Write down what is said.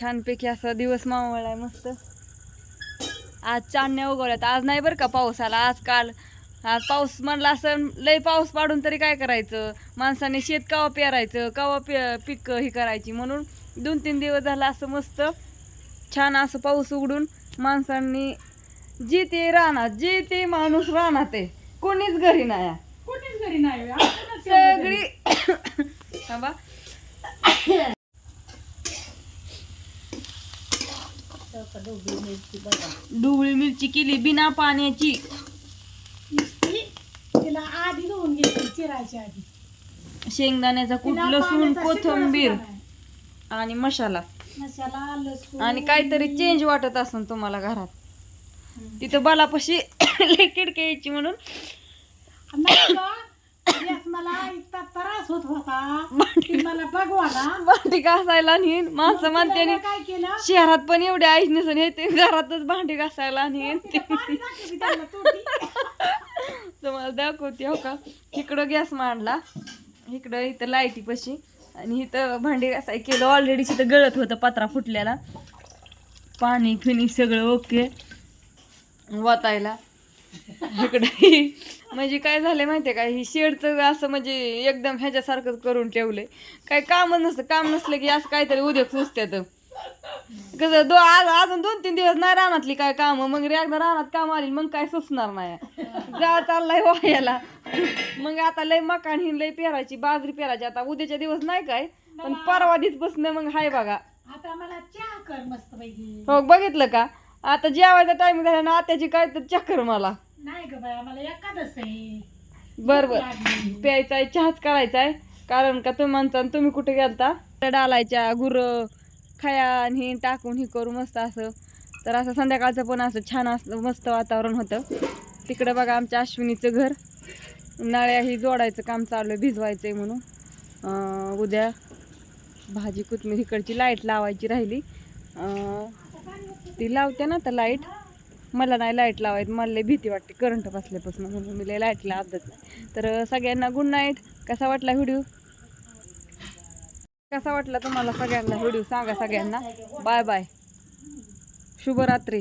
छानपैकी असा दिवस मावळलाय मस्त. आज चांदण्या उगवल्यात. आज नाही बरं का पाऊस आला. आज काल आज पाऊस म्हणला असं लय पाऊस पाडून तरी काय करायचं? माणसाने शेत कवा पेरायचं? कवा पे पीक ही करायची? म्हणून दोन तीन दिवस झाला असं मस्त छान असं पाऊस उघडून माणसांनी जी ते राहणार जी ते माणूस राहणार ते कोणीच घरी नाही. कोणीच घरी नाही होय. आपणच ढोबळी मिरची केली बिना पाण्याची नुसती तिला आधी धुवून घेतली चिरायच्या आधी शेंगदाण्याचा कूट तिला लसूण पाण्याचा कोथिंबीर सुद्धा आणि मसाला. मसाला लसूण. आणि काहीतरी चेंज वाटत असेल तुम्हाला घरात. तिथं बालापाशी लय किडके यायची म्हणून. नाही गं. yes, मला इतका त्रास होत होता. मला भांडी घासायला आणि माणसं म्हणते तिला काय केलं? शहरात पण एवढे नसून येते घरातच भांडी घासायला आणि तोटी. तुम्हाला दाखवते हो का? इकडं गॅस मांडला. इकडं इथं लाईटीपाशी आणि इथं भांडी घासाय केलं. ऑलरेडी तिथं गळत होतं पत्रा फुटल्याला पाणी फिनी सगळं ओके वातायला. इकडं म्हणजे काय झालंय माहितीये का? ही शेडचं असं म्हणजे एकदम ह्याच्यासारखंच करून ठेवलंय. काय काम नसतं काम नसलं की असं काहीतरी उद्योग सुचत्यात. कसं दो आज अजून दोन तीन दिवस नाही रानातली काय काम मग एकदा रानात काम आली मग काय सुचणार नाही. जा चाललाय वायाला. मग आता लय मकान ही लय पेरायची बाजरी पेरायची. आता उद्याच्या दिवस नाही काय पण परवा दिवस बसणं मग हाय बघा. आता मला चहा कर मस्त हो बघितलं का? आता जेवायचा टाइम झाला ना आत्याची काय तर चक्कर मला. नाही ग बाया मला एखादच आहे. बर बर. प्यायचा आहे चहाच करायचा आहे. कारण का तुम्ही म्हणता तुम्ही कुठे गेलता? त्या डालायच्या गुर खाया आणि हे टाकून हे करू मस्त असं. तर असं संध्याकाळचं पण असं छान असं मस्त वातावरण होतं. तिकडं बघा आमच्या अश्विनीचं घर. नळ्या ही जोडायचं काम चालू आहे भिजवायचं आहे म्हणून उद्या भाजी कोथमीर इकडची लाइट लावायची राहिली. ती लावते ना तर लाइट. मला नाही लाइट लावायची मला लई भीती वाटते करंट बसल्यापासून म्हणून मी लई लाईटला आदत नाही. तर सगळ्यांना गुड नाईट कसा वाटला व्हिडिओ कसा वाटला तुम्हाला सगळ्यांना व्हिडिओ सांगा सगळ्यांना. बाय बाय शुभरात्री.